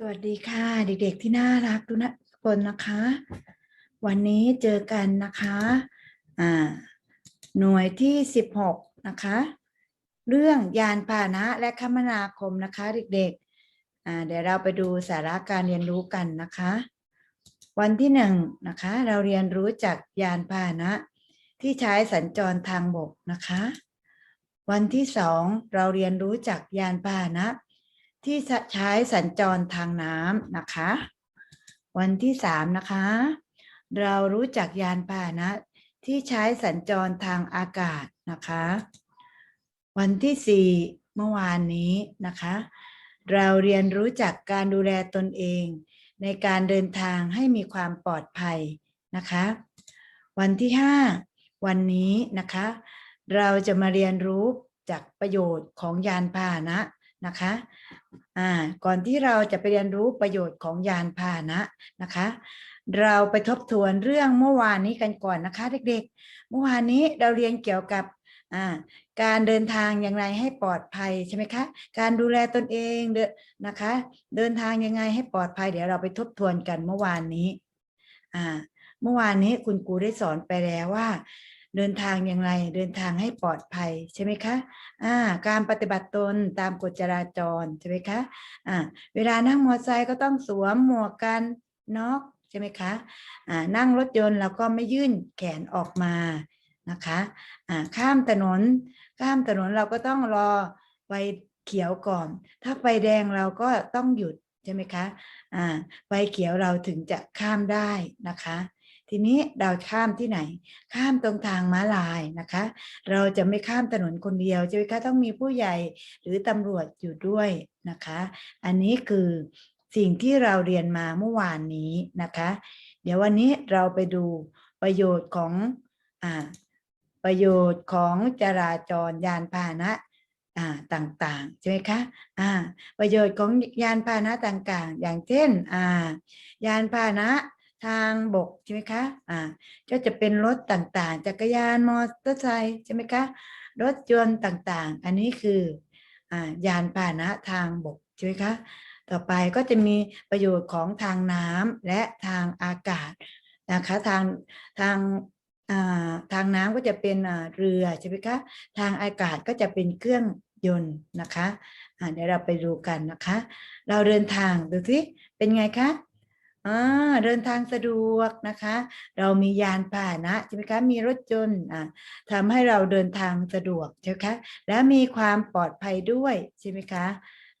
สวัสดีค่ะ เด็กๆที่น่ารักทุกคนนะคะ วันนี้เจอกันนะคะอ่าหน่วยที่ 16 นะคะ เรื่องยานพาหนะและคมนาคมนะคะ เด็กๆอ่าเดี๋ยวเราไปดูสาระการเรียนรู้กันนะคะ วันที่หนึ่งนะคะ เราเรียนรู้จากยานพาหนะที่ใช้สัญจรทางบกนะคะ วันที่สองเราเรียนรู้จากยานพาหนะ ที่ใช้สัญจรทางน้ำนะคะ วันที่สามนะคะ เรารู้จักยานพาหนะที่ใช้สัญจรทางอากาศนะคะ วันที่สี่เมื่อวานนี้นะคะ เราเรียนรู้จักการดูแลตนเอง ในการเดินทางให้มีความปลอดภัยนะคะ วันที่ห้าวันนี้นะคะ เราจะมาเรียนรู้จากประโยชน์ของยานพาหนะ นะคะอ่าก่อนที่เราจะไปเรียนรู้ประโยชน์ของยานพาหนะนะคะ เราไปทบทวนเรื่องเมื่อวานนี้กันก่อนนะคะ เด็กๆ เมื่อวานนี้เราเรียนเกี่ยวกับอ่าการเดินทางอย่างไรให้ปลอดภัยใช่ไหมคะ การดูแลตนเองเดนนะคะ เดินทางยังไงให้ปลอดภัย เดี๋ยวเราไปทบทวนกันเมื่อวานนี้อ่าเมื่อวานนี้คุณครูได้สอนไปแล้วว่า เดินทางอย่างไร เดินทางให้ปลอดภัยใช่ไหมคะอ่าการปฏิบัติตนตามกฎจราจรใช่ไหมคะอ่าเวลานั่งมอเตอร์ไซค์ก็ต้องสวมหมวกกันน็อกใช่ไหมคะอ่านั่งรถยนต์เราก็ไม่ยื่นแขนออกมานะคะอ่าข้ามถนน ข้ามถนนเราก็ต้องรอไฟเขียวก่อน ถ้าไฟแดงเราก็ต้องหยุดใช่ไหมคะอ่าไฟเขียวเราถึงจะข้ามได้นะคะ ทีนี้เราข้ามที่ไหน ข้ามตรงทางม้าลายนะคะ เราจะไม่ข้ามถนนคนเดียวใช่ไหมคะต้องมีผู้ใหญ่หรือตำรวจอยู่ด้วยนะคะ อันนี้คือสิ่งที่เราเรียนมาเมื่อวานนี้นะคะ เดี๋ยววันนี้เราไปดูประโยชน์ของอประโยชน์ของจราจรยานพาหนะต่างๆใช่ไหมคะอ่าประโยชน์ของยานพาหนะต่างๆ อย่างเช่นยานพาหนะ ทางบกใช่ไหมคะอ่าก็จะเป็นรถต่างๆ จักรยานมอเตอร์ไซค์ใช่ไหมคะ รถยนต์ต่างๆ อันนี้คืออ่ายานพาหนะทางบกใช่ไหมคะ ต่อไปก็จะมีประโยชน์ของทางน้ำและทางอากาศนะคะทางทางอ่าทางน้ำก็จะเป็นอ่าเรือใช่ไหมคะ ทางอากาศก็จะเป็นเครื่องยนต์นะคะอ่าเดี๋ยวเราไปดูกันนะคะ เราเดินทางดูสิเป็นไงคะ อ่าเดินทางสะดวกนะคะ เรามียานพาหนะใช่ไหมคะมีรถยนต์อ่าทำให้เราเดินทางสะดวกใช่ไหมคะและมีความปลอดภัยด้วยใช่ไหมคะ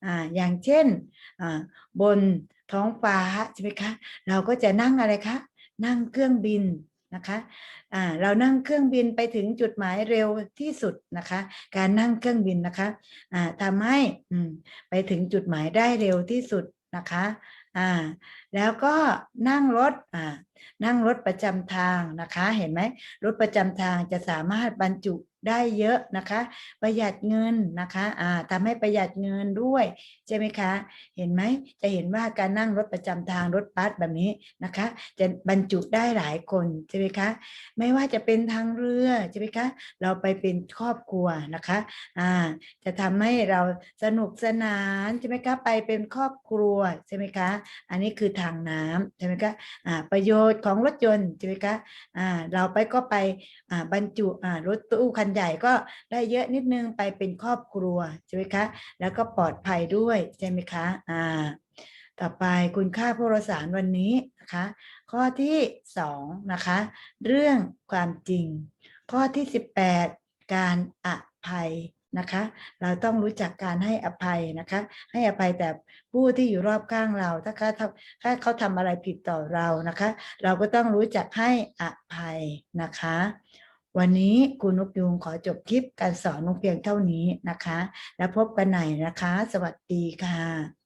อ่าอย่างเช่นอ่าบนท้องฟ้าใช่ไหมคะเราก็จะนั่งอะไรคะนั่งเครื่องบินนะคะอ่าเรานั่งเครื่องบินไปถึงจุดหมายเร็วที่สุดนะคะ การนั่งเครื่องบินนะคะอ่าทำให้ไปถึงจุดหมายได้เร็วที่สุดนะคะ อ่าแล้วก็นั่งรถอ่า นั่งรถประจำทางนะคะเห็นไหมรถประจำทางจะสามารถบรรจุได้เยอะนะคะ ประหยัดเงินนะคะอ่าทำให้ประหยัดเงินด้วยใช่ไหมคะ เห็นไหมจะเห็นว่าการนั่งรถประจำทางรถบัสแบบนี้นะคะ จะบรรจุได้หลายคนใช่ไหมคะไม่ว่าจะเป็นทางเรือใช่ไหมคะเราไปเป็นครอบครัวนะคะอ่าจะทำให้เราสนุกสนานใช่ไหมคะไปเป็นครอบครัวใช่ไหมคะ อันนี้คือทางน้ำใช่ไหมคะอ่าประโยชน์ของรถยนต์ใช่ไหมคะอ่าเราไปก็ไปอ่าบรรจุอ่ารถตู้คันใหญ่ก็ได้เยอะนิดนึงไปเป็นครอบครัวใช่ไหมคะแล้วก็ปลอดภัยด้วยใช่ไหมคะอ่าต่อไปคุณค่าผู้โดยสารวันนี้นะคะข้อที่สองนะคะเรื่องความจริง ข้อที่สิบแปดการอภัย นะคะ เราต้องรู้จักการให้อภัยนะคะ ให้อภัยแต่ผู้ที่อยู่รอบข้างเรา ถ้าเขาทำถ้าเขาทำอะไรผิดต่อเรานะคะ เราก็ต้องรู้จักให้อภัยนะคะ วันนี้คุณนกยูงขอจบคลิปการสอนนกเพียงเท่านี้นะคะ แล้วพบกันใหม่นะคะ สวัสดีค่ะ